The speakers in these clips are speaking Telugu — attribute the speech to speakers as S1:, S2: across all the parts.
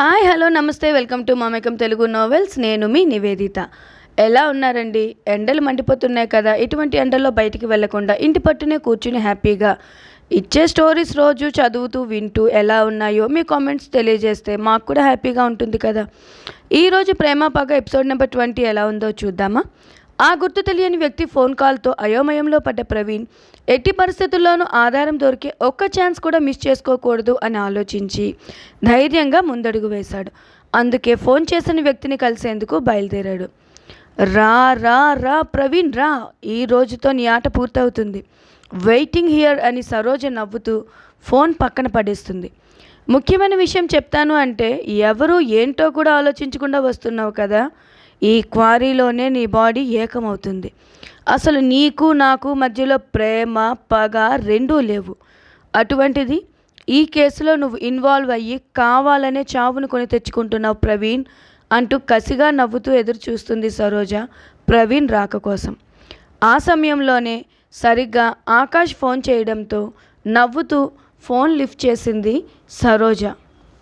S1: హాయ్ హలో నమస్తే welcome to Mamakam Telugu novels నేను మీ నివేదిత. ఎలా ఉన్నారండి? ఎండలు మండిపోతున్నాయి కదా ఇటువంటి ఎండల్లో బయటికి వెళ్ళకుండా ఇంటి పట్టునే కూర్చుని హ్యాపీగా ఇచ్చే స్టోరీస్ రోజు చదువుతూ వింటూ ఎలా ఉన్నాయో మీ కామెంట్స్ తెలియజేస్తే మాకు కూడా హ్యాపీగా ఉంటుంది కదా. ఈరోజు ప్రేమ పగ ఎపిసోడ్ నెంబర్ ట్వంటీ ఎలా ఉందో చూద్దామా? ఆ గుర్తు తెలియని వ్యక్తి ఫోన్ కాల్తో అయోమయంలో పడ్డ ప్రవీణ్ ఎట్టి పరిస్థితుల్లోనూ ఆధారం దొరికే ఒక్క ఛాన్స్ కూడా మిస్ చేసుకోకూడదు అని ఆలోచించి ధైర్యంగా ముందడుగు వేశాడు. అందుకే ఫోన్ చేసిన వ్యక్తిని కలిసేందుకు బయలుదేరాడు. రా రా రా ప్రవీణ్ రా. ఈ రోజుతో నీ ఆట పూర్తవుతుంది. వెయిటింగ్ హియర్ అని సరోజ నవ్వుతూ ఫోన్ పక్కన పడేస్తుంది. ముఖ్యమైన విషయం చెప్తాను అంటే ఎవరు ఏంటో కూడా ఆలోచించకుండా వస్తున్నావు కదా? ఈ క్వారీలోనే నీ బాడీ ఏకమవుతుంది. అసలు నీకు నాకు మధ్యలో ప్రేమ పగ రెండూ లేవు. అటువంటిది ఈ కేసులో నువ్వు ఇన్వాల్వ్ అయ్యి కావాలనే చావును కొని తెచ్చుకుంటున్నావు ప్రవీణ్ అంటూ కసిగా నవ్వుతూ ఎదురు చూస్తుంది సరోజ ప్రవీణ్ రాక కోసం. ఆ సమయంలోనే సరిగ్గా ఆకాష్ ఫోన్ చేయడంతో నవ్వుతూ ఫోన్ లిఫ్ట్ చేసింది సరోజ.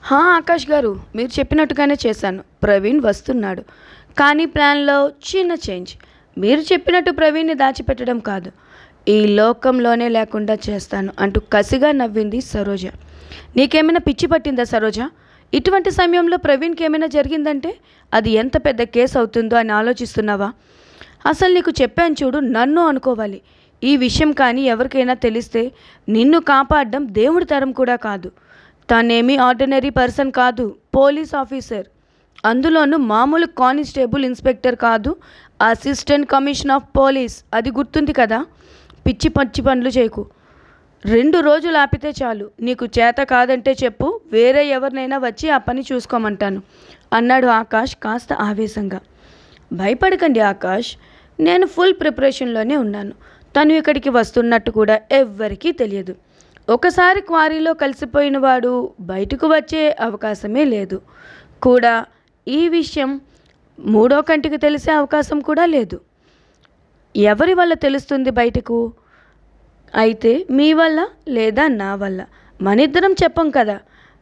S1: హా ఆకాష్ గారు మీరు చెప్పినట్టుగానే చేశాను ప్రవీణ్ వస్తున్నాడు. కానీ ప్లాన్లో చిన్న చేంజ్. మీరు చెప్పినట్టు ప్రవీణ్ని దాచిపెట్టడం కాదు. ఈ లోకంలోనే లేకుండా చేస్తాను అంటూ కసిగా నవ్వింది సరోజ. నీకేమైనా పిచ్చి పట్టిందా సరోజ? ఇటువంటి సమయంలో ప్రవీణ్కి ఏమైనా జరిగిందంటే అది ఎంత పెద్ద కేసు అవుతుందో అని ఆలోచిస్తున్నావా? అసలు నీకు చెప్పాను చూడు నన్ను అనుకోవాలి. ఈ విషయం కానీ ఎవరికైనా తెలిస్తే నిన్ను కాపాడడం దేవుడి తరం కూడా కాదు. తనేమి ఆర్డినరీ పర్సన్ కాదు పోలీస్ ఆఫీసర్. అందులోనూ మామూలు కానిస్టేబుల్ ఇన్స్పెక్టర్ కాదు అసిస్టెంట్ కమిషన్ ఆఫ్ పోలీస్. అది గుర్తుంది కదా? పిచ్చి పచ్చి పనులు చేయకు. రెండు రోజులు ఆపితే చాలు. నీకు చేత కాదంటే చెప్పు. వేరే ఎవరినైనా వచ్చి ఆ పని చూసుకోమంటాను. అన్నాడు ఆకాష్ కాస్త ఆవేశంగా. భయపడకండి ఆకాష్. నేను ఫుల్ ప్రిపరేషన్లోనే ఉన్నాను. తను ఇక్కడికి వస్తున్నట్టు కూడా ఎవ్వరికీ తెలియదు. ఒకసారి క్వారీలో కలిసిపోయిన వాడు బయటకు వచ్చే అవకాశమే లేదు. కూడా ఈ విషయం మూడో కంటికి తెలిసే అవకాశం కూడా లేదు. ఎవరి వల్ల తెలుస్తుంది బయటకు? అయితే మీ వల్ల లేదా నా వల్ల? మనిద్దరం చెప్పం కదా.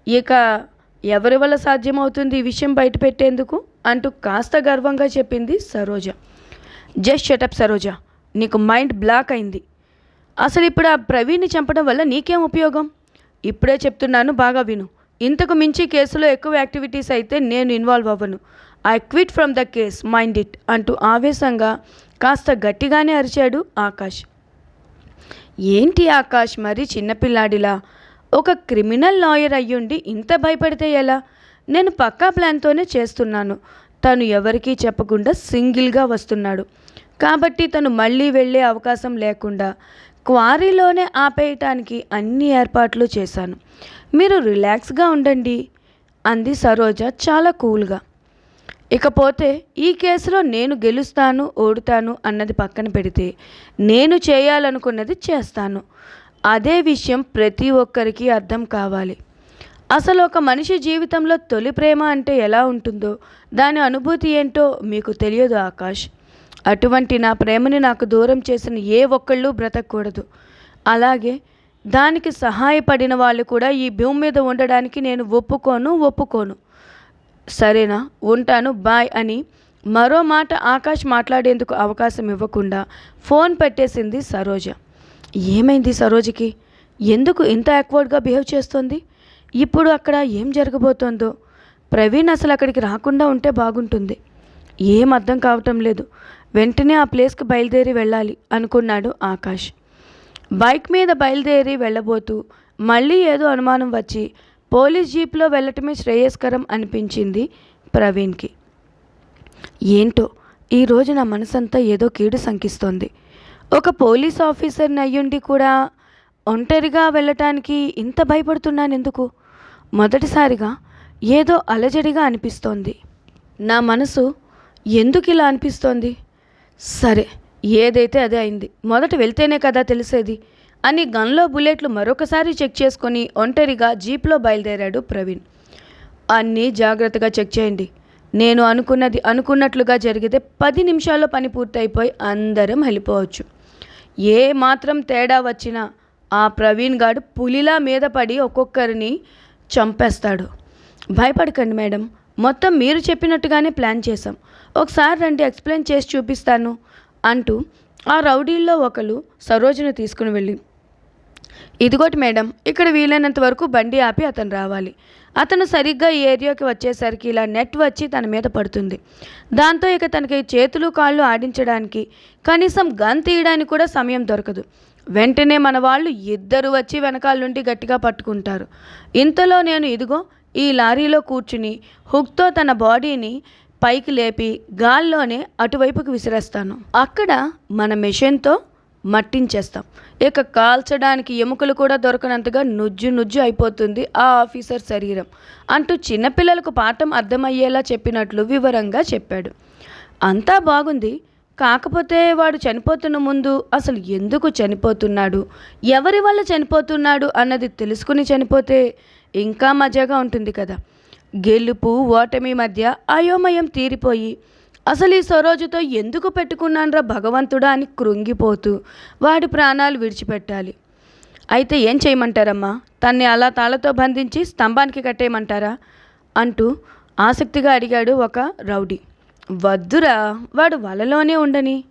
S1: ఇక ఎవరి వల్ల సాధ్యమవుతుంది ఈ విషయం బయట పెట్టేందుకు? అంటూ కాస్త గర్వంగా చెప్పింది సరోజ. Just shut up Saroja. నీకు మైండ్ బ్లాక్ అయింది. అసలు ఇప్పుడు ఆ ప్రవీణ్ని చంపడం వల్ల నీకేం ఉపయోగం? ఇప్పుడే చెప్తున్నాను బాగా విను. ఇంతకు మించి కేసులో ఎక్కువ యాక్టివిటీస్ అయితే నేను ఇన్వాల్వ్ అవ్వను. I quit from the case mind it అంటూ ఆవేశంగా కాస్త గట్టిగానే అరిచాడు ఆకాష్. ఏంటి ఆకాష్ మరి చిన్నపిల్లాడిలా? ఒక క్రిమినల్ లాయర్ అయ్యుండి ఇంత భయపడితే ఎలా? నేను పక్కా ప్లాన్తోనే చేస్తున్నాను. తను ఎవరికీ చెప్పకుండా సింగిల్గా వస్తున్నాడు. కాబట్టి తను మళ్ళీ వెళ్ళే అవకాశం లేకుండా క్వారీలోనే ఆపేయటానికి అన్ని ఏర్పాట్లు చేశాను. మీరు రిలాక్స్గా ఉండండి అంది సరోజ చాలా కూల్గా. ఇకపోతే ఈ కేసులో నేను గెలుస్తాను ఓడుతాను అన్నది పక్కన పెడితే నేను చేయాలనుకున్నది చేస్తాను. అదే విషయం ప్రతి ఒక్కరికి అర్థం కావాలి. అసలు ఒక మనిషి జీవితంలో తొలి ప్రేమ అంటే ఎలా ఉంటుందో దాని అనుభూతి ఏంటో మీకు తెలియదు ఆకాష్. అటువంటి నా ప్రేమని నాకు దూరం చేసిన ఏ ఒక్కళ్ళు బ్రతకూడదు. అలాగే దానికి సహాయపడిన వాళ్ళు కూడా ఈ భూమి మీద ఉండడానికి నేను ఒప్పుకోను ఒప్పుకోను. సరేనా? ఉంటాను బాయ్ అని మరో మాట ఆకాష్ మాట్లాడేందుకు అవకాశం ఇవ్వకుండా ఫోన్ పెట్టేసింది సరోజ. ఏమైంది సరోజకి? ఎందుకు ఇంత యాక్వర్డ్గా బిహేవ్ చేస్తోంది? ఇప్పుడు అక్కడ ఏం జరగబోతోందో? ప్రవీణ్ అసలు అక్కడికి రాకుండా ఉంటే బాగుంటుంది. ఏం అర్థం కావటం లేదు. వెంటనే ఆ ప్లేస్కి బయలుదేరి వెళ్ళాలి అనుకున్నాడు ఆకాష్. బైక్ మీద బయలుదేరి వెళ్ళబోతూ మళ్ళీ ఏదో అనుమానం వచ్చి పోలీస్ జీప్లో వెళ్ళటమే శ్రేయస్కరం అనిపించింది ప్రవీణ్కి. ఏంటో ఈరోజు నా మనసంతా ఏదో కీడు శంకిస్తోంది ఒక పోలీస్ ఆఫీసర్ని అయ్యుండి కూడా ఒంటరిగా వెళ్ళటానికి ఇంత భయపడుతున్నాను ఎందుకు మొదటిసారిగా ఏదో అలజడిగా అనిపిస్తోంది. నా మనసు ఎందుకు ఇలా అనిపిస్తోంది? సరే ఏదైతే అదే అయింది. మొదట వెళ్తేనే కదా తెలిసేది. అని గన్లో బుల్లెట్లు మరొకసారి చెక్ చేసుకొని ఒంటరిగా జీప్లో బయలుదేరాడు ప్రవీణ్. అన్నీ జాగ్రత్తగా చెక్ చేయండి. నేను అనుకున్నది అనుకున్నట్లుగా జరిగితే పది నిమిషాల్లో పని పూర్తయిపోయి అందరం వెళ్ళిపోవచ్చు. ఏ మాత్రం తేడా వచ్చినా ఆ ప్రవీణ్ గాడు పులిలా మీద పడి ఒక్కొక్కరిని చంపేస్తాడు. భయపడకండి మేడం. మొత్తం మీరు చెప్పినట్టుగానే ప్లాన్ చేశాం. ఒకసారి రండి ఎక్స్ప్లెయిన్ చేసి చూపిస్తాను అంటూ ఆ రౌడీల్లో ఒకరు సరోజను తీసుకుని వెళ్ళి ఇదిగోటి మేడం ఇక్కడ వీలైనంత వరకు బండి ఆపి అతను రావాలి. అతను సరిగ్గా ఈ ఏరియాకి వచ్చేసరికి ఇలా నెట్ వచ్చి తన మీద పడుతుంది. దాంతో ఇక తనకి చేతులు కాళ్ళు ఆడించడానికి కనీసం గన్ తీయడానికి కూడా సమయం దొరకదు. వెంటనే మన వాళ్ళు ఇద్దరు వచ్చి వెనకాల నుండి గట్టిగా పట్టుకుంటారు. ఇంతలో నేను ఇదిగో ఈ లారీలో కూర్చుని హుక్తో తన బాడీని పైకి లేపి గాల్లోనే అటువైపుకి విసిరేస్తాను. అక్కడ మన మెషిన్తో మట్టించేస్తాం. ఇక కాల్చడానికి ఎముకలు కూడా దొరకనంతగా నుజ్జు నుజ్జు అయిపోతుంది ఆ ఆఫీసర్ శరీరం. అంటూ చిన్నపిల్లలకు పాఠం అర్థమయ్యేలా చెప్పినట్లు వివరంగా చెప్పాడు. అంతా బాగుంది. కాకపోతే వాడు చనిపోతున్న ముందు అసలు ఎందుకు చనిపోతున్నాడు? ఎవరి వల్ల చనిపోతున్నాడు అన్నది తెలుసుకుని చనిపోతే ఇంకా మజాగా ఉంటుంది కదా. గెలుపు ఓటమి మధ్య అయోమయం తీరిపోయి అసలు ఈ సరోజుతో ఎందుకు పెట్టుకున్నాన్రా భగవంతుడా అని కృంగిపోతూ వాడి ప్రాణాలు విడిచిపెట్టాలి. అయితే ఏం చేయమంటారమ్మా? తన్ని అలా తాళతో బంధించి స్తంభానికి కట్టేయమంటారా? అంటూ ఆసక్తిగా అడిగాడు ఒక రౌడీ. వద్దురా వాడు వలలోనే ఉండని.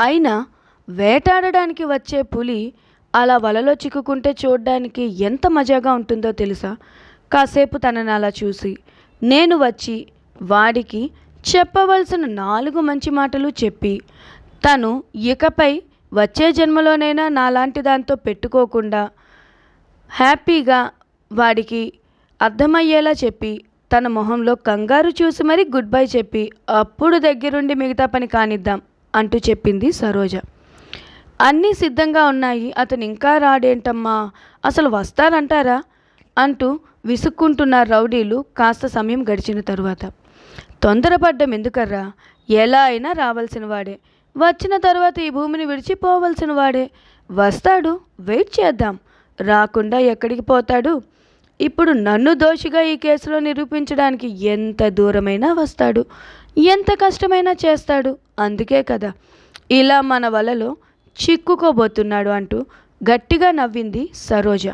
S1: అయినా వేటాడడానికి వచ్చే పులి అలా వలలో చిక్కుకుంటే చూడడానికి ఎంత మజాగా ఉంటుందో తెలుసా? కాసేపు తనని అలా చూసి నేను వచ్చి వాడికి చెప్పవలసిన నాలుగు మంచి మాటలు చెప్పి తను ఇకపై వచ్చే జన్మలోనైనా నాలాంటి దాంతో పెట్టుకోకుండా హ్యాపీగా వాడికి అర్థమయ్యేలా చెప్పి తన మొహంలో కంగారు చూసి మరీ గుడ్ బై చెప్పి అప్పుడు దగ్గరుండి మిగతా పని కానిద్దాం అంటూ చెప్పింది సరోజ. అన్నీ సిద్ధంగా ఉన్నాయి అతను ఇంకా రాడేంటమ్మా అసలు వస్తారంటారా? అంటూ విసుక్కుంటున్న రౌడీలు కాస్త సమయం గడిచిన తరువాత. తొందరపడ్డం ఎందుకర్రా? ఎలా అయినా రావాల్సిన వాడే వచ్చిన తర్వాత ఈ భూమిని విడిచిపోవలసిన వాడే వస్తాడు వెయిట్ చేద్దాం. రాకుండా ఎక్కడికి పోతాడు? ఇప్పుడు నన్ను దోషిగా ఈ కేసులో నిరూపించడానికి ఎంత దూరమైనా వస్తాడు. ఎంత కష్టమైనా చేస్తాడు. అందుకే కదా. ఇలా మన వలలో చిక్కుకోబోతున్నాడు అంటూ గట్టిగా నవ్వింది సరోజ.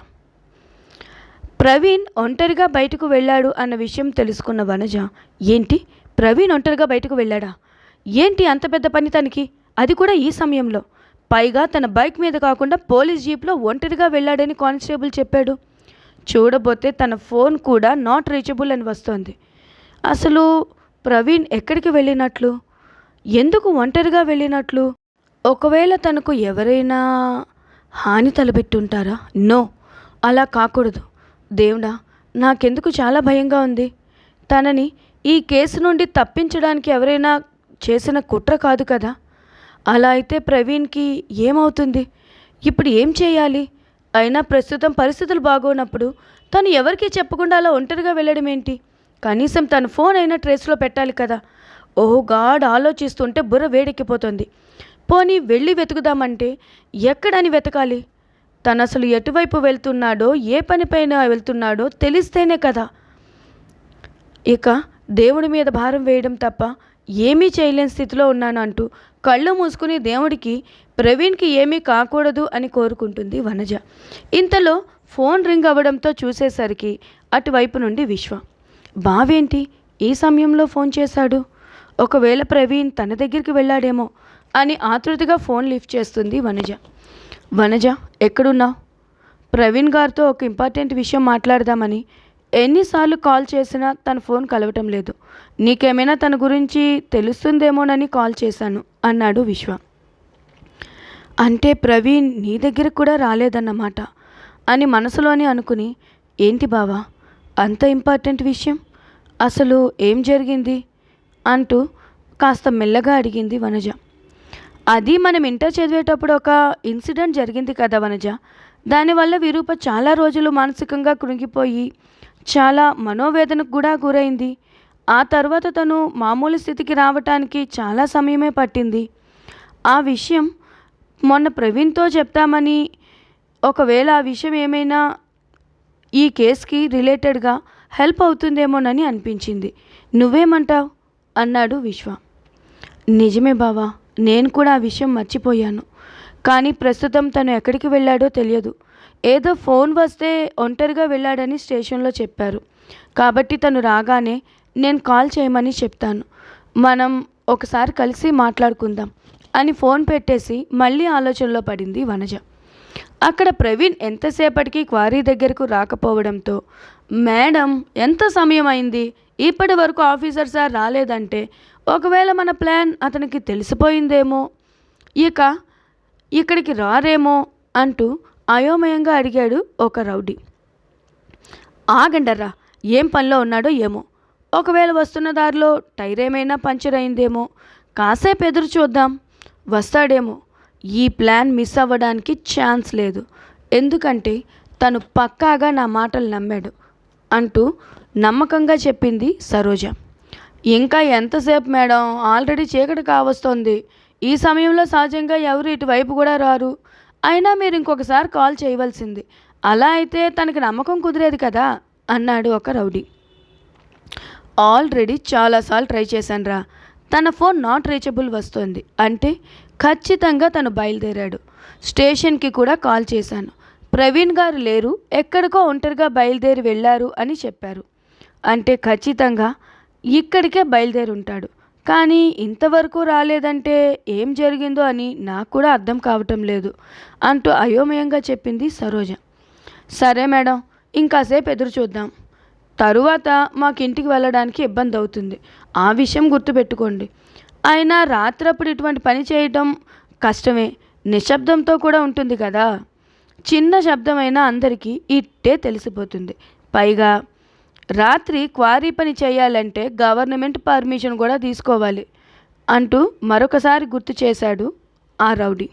S1: ప్రవీణ్ ఒంటరిగా బయటకు వెళ్ళాడు అన్న విషయం తెలుసుకున్న వనజ ఏంటి? ప్రవీణ్ ఒంటరిగా బయటకు వెళ్ళాడా? ఏంటి అంత పెద్ద పని తనకి? అది కూడా ఈ సమయంలో. పైగా తన బైక్ మీద కాకుండా పోలీస్ జీప్లో ఒంటరిగా వెళ్ళాడని కానిస్టేబుల్ చెప్పాడు. చూడబోతే తన ఫోన్ కూడా నాట్ రీచబుల్ అని వస్తోంది. అసలు ప్రవీణ్ ఎక్కడికి వెళ్ళినట్లు? ఎందుకు ఒంటరిగా వెళ్ళినట్లు? ఒకవేళ తనకు ఎవరైనా హాని తలపెట్టుంటారా? నో. అలా కాకూడదు. దేవుడా నాకెందుకు చాలా భయంగా ఉంది? తనని ఈ కేసు నుండి తప్పించడానికి ఎవరైనా చేసిన కుట్ర కాదు కదా? అలా అయితే ప్రవీణ్కి ఏమవుతుంది? ఇప్పుడు ఏం చేయాలి? అయినా ప్రస్తుతం పరిస్థితులు బాగోనప్పుడు తను ఎవరికీ చెప్పకుండా అలా ఒంటరిగా వెళ్ళడం ఏంటి? కనీసం తన ఫోన్ అయినా ట్రేస్లో పెట్టాలి కదా? ఓహో గాడ్ ఆలోచిస్తుంటే బుర్ర వేడెక్కిపోతుంది. పోనీ వెళ్ళి వెతుకుదామంటే ఎక్కడని వెతకాలి? తను అసలు ఎటువైపు వెళ్తున్నాడో ఏ పనిపైన వెళ్తున్నాడో తెలిస్తేనే కదా. ఇక దేవుడి మీద భారం వేయడం తప్ప ఏమీ చేయలేని స్థితిలో ఉన్నాను అంటూ కళ్ళు మూసుకుని దేవుడికి ప్రవీణ్కి ఏమీ కాకూడదు అని కోరుకుంటుంది వనజ. ఇంతలో ఫోన్ రింగ్ అవ్వడంతో చూసేసరికి అటువైపు నుండి విశ్వ. బావేంటి? ఈ సమయంలో ఫోన్ చేశాడు? ఒకవేళ ప్రవీణ్ తన దగ్గరికి వెళ్ళాడేమో అని ఆతృతగా ఫోన్ లిఫ్ట్ చేస్తుంది వనజ. వనజ ఎక్కడున్నావు ప్రవీణ్ గారితో ఒక ఇంపార్టెంట్ విషయం మాట్లాడదామని ఎన్నిసార్లు కాల్ చేసినా తన ఫోన్ కలవటం లేదు. నీకేమైనా తన గురించి తెలుస్తుందేమోనని కాల్ చేశాను అన్నాడు విశ్వ. అంటే ప్రవీణ్ నీ దగ్గర కూడా రాలేదన్నమాట అని మనసులోనే అనుకుని ఏంటి బావా అంత ఇంపార్టెంట్ విషయం? అసలు ఏం జరిగింది? అంటూ కాస్త మెల్లగా అడిగింది వనజ. అది మనం ఇంటర్ చదివేటప్పుడు ఒక ఇన్సిడెంట్ జరిగింది కదా వనజ. దానివల్ల విరూప చాలా రోజులు మానసికంగా కృంగిపోయి చాలా మనోవేదనకు కూడా గురైంది. ఆ తర్వాత తను మామూలు స్థితికి రావటానికి చాలా సమయమే పట్టింది. ఆ విషయం మొన్న ప్రవీణ్తో చెప్తామని ఒకవేళ ఆ విషయం ఏమైనా ఈ కేసుకి రిలేటెడ్గా హెల్ప్ అవుతుందేమోనని అనిపించింది. నువ్వేమంటావు? అన్నాడు విశ్వ. నిజమే బావా. నేను కూడా ఆ విషయం మర్చిపోయాను. కానీ ప్రస్తుతం తను ఎక్కడికి వెళ్ళాడో తెలియదు. ఏదో ఫోన్ వస్తే ఒంటరిగా వెళ్ళాడని స్టేషన్లో చెప్పారు. కాబట్టి తను రాగానే నేను కాల్ చేయమని చెప్తాను. మనం ఒకసారి కలిసి మాట్లాడుకుందాం అని ఫోన్ పెట్టేసి మళ్ళీ ఆలోచనలో పడింది వనజ. అక్కడ ప్రవీణ్ ఎంతసేపటికి క్వారీ దగ్గరకు రాకపోవడంతో మేడం ఎంత సమయం అయింది? ఇప్పటి వరకు ఆఫీసర్ సార్ రాలేదంటే ఒకవేళ మన ప్లాన్ అతనికి తెలిసిపోయిందేమో ఇక ఇక్కడికి రారేమో అంటూ అయోమయంగా అడిగాడు ఒక రౌడీ. ఆగండర్రా ఏం పనిలో ఉన్నాడో ఏమో. ఒకవేళ వస్తున్న దారిలో టైర్ ఏమైనా పంచర్ అయిందేమో కాసేపు ఎదురు చూద్దాం. వస్తాడేమో. ఈ ప్లాన్ మిస్ అవ్వడానికి ఛాన్స్ లేదు. ఎందుకంటే తను పక్కాగా నా మాటలు నమ్మాడు అంటూ నమ్మకంగా చెప్పింది సరోజ. ఇంకా ఎంతసేపు మేడం? ఆల్రెడీ చీకటి కావస్తోంది. ఈ సమయంలో సహజంగా ఎవరు ఇటువైపు కూడా రారు. అయినా మీరు ఇంకొకసారి కాల్ చేయవలసింది. అలా అయితే తనకి నమ్మకం కుదిరేది కదా? అన్నాడు ఒక రౌడీ. ఆల్రెడీ చాలాసార్లు ట్రై చేశాను రా తన ఫోన్ నాట్ రీచబుల్ వస్తుంది. అంటే ఖచ్చితంగా తను బయలుదేరాడు. స్టేషన్కి కూడా కాల్ చేశాను. ప్రవీణ్ గారు లేరు. ఎక్కడికో ఒంటరిగా బయలుదేరి వెళ్ళారు అని చెప్పారు. అంటే ఖచ్చితంగా ఇక్కడికే బయలుదేరి ఉంటాడు కానీ ఇంతవరకు రాలేదంటే ఏం జరిగిందో అని నాకు కూడా అర్థం కావటం లేదు అంటూ అయోమయంగా చెప్పింది సరోజ. సరే మేడం ఇంకాసేపు ఎదురు చూద్దాం. తరువాత మాకు ఇంటికి వెళ్ళడానికి ఇబ్బంది అవుతుంది ఆ విషయం గుర్తుపెట్టుకోండి. అయినా రాత్రప్పుడు ఇటువంటి పని చేయటం కష్టమే. నిశ్శబ్దంతో కూడా ఉంటుంది కదా. చిన్న శబ్దమైనా అందరికీ ఇట్టే తెలిసిపోతుంది. పైగా రాత్రి క్వారీ పని చేయాలంటే గవర్నమెంట్ పర్మిషన్ కూడా తీసుకోవాలి అంటూ మరొకసారి గుర్తు చేశాడు ఆ రౌడీ.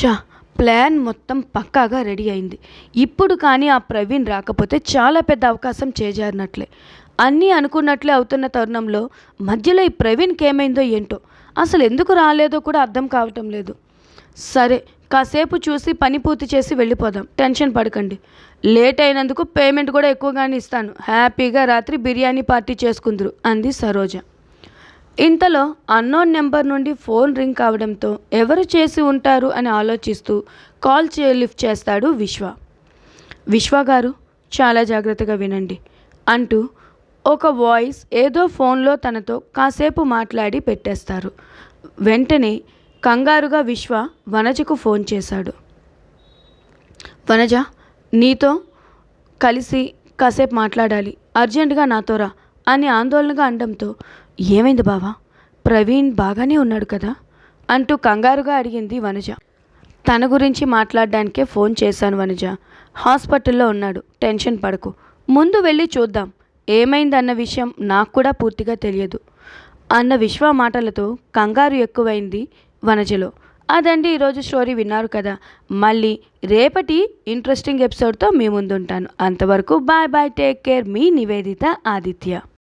S1: చా ప్లాన్ మొత్తం పక్కాగా రెడీ అయింది. ఇప్పుడు కానీ ఆ ప్రవీణ్ రాకపోతే చాలా పెద్ద అవకాశం చేజారినట్లే. అన్నీ అనుకున్నట్లే అవుతున్న తరుణంలో మధ్యలో ఈ ప్రవీణ్కి ఏమైందో ఏంటో అసలు ఎందుకు రాలేదో కూడా అర్థం కావటం లేదు. సరే కాసేపు చూసి పని పూర్తి చేసి వెళ్ళిపోదాం. టెన్షన్ పడకండి. లేట్ అయినందుకు పేమెంట్ కూడా ఎక్కువగానే ఇస్తాను. హ్యాపీగా రాత్రి బిర్యానీ పార్టీ చేసుకుందరు అంది సరోజ. ఇంతలో అన్నోన్ నెంబర్ నుండి ఫోన్ రింగ్ కావడంతో ఎవరు చేసి ఉంటారు అని ఆలోచిస్తూ కాల్ చే లిఫ్ట్ చేస్తాడు విశ్వ. విశ్వ గారు చాలా జాగ్రత్తగా వినండి అంటూ ఒక వాయిస్ ఏదో ఫోన్లో తనతో కాసేపు మాట్లాడి పెట్టేస్తారు. వెంటనే కంగారుగా విశ్వ వనజకు ఫోన్ చేశాడు. వనజ నీతో కలిసి కాసేపు మాట్లాడాలి. అర్జెంటుగా నాతో రా అని ఆందోళనగా అనడంతో ఏమైంది బావా? ప్రవీణ్ బాగానే ఉన్నాడు కదా? అంటూ కంగారుగా అడిగింది వనజ. తన గురించి మాట్లాడడానికే ఫోన్ చేశాను వనజ. హాస్పిటల్లో ఉన్నాడు. టెన్షన్ పడకు. ముందు వెళ్ళి చూద్దాం. ఏమైందన్న విషయం నాకు కూడా పూర్తిగా తెలియదు. అన్న విశ్వ మాటలతో కంగారు ఎక్కువైంది వనజలో. అదండి ఈరోజు స్టోరీ విన్నారు కదా. మళ్ళీ రేపటి ఇంట్రెస్టింగ్ ఎపిసోడ్తో మీ ముందుంటాను. అంతవరకు బాయ్ బాయ్ టేక్ కేర్. మీ నివేదిత ఆదిత్య.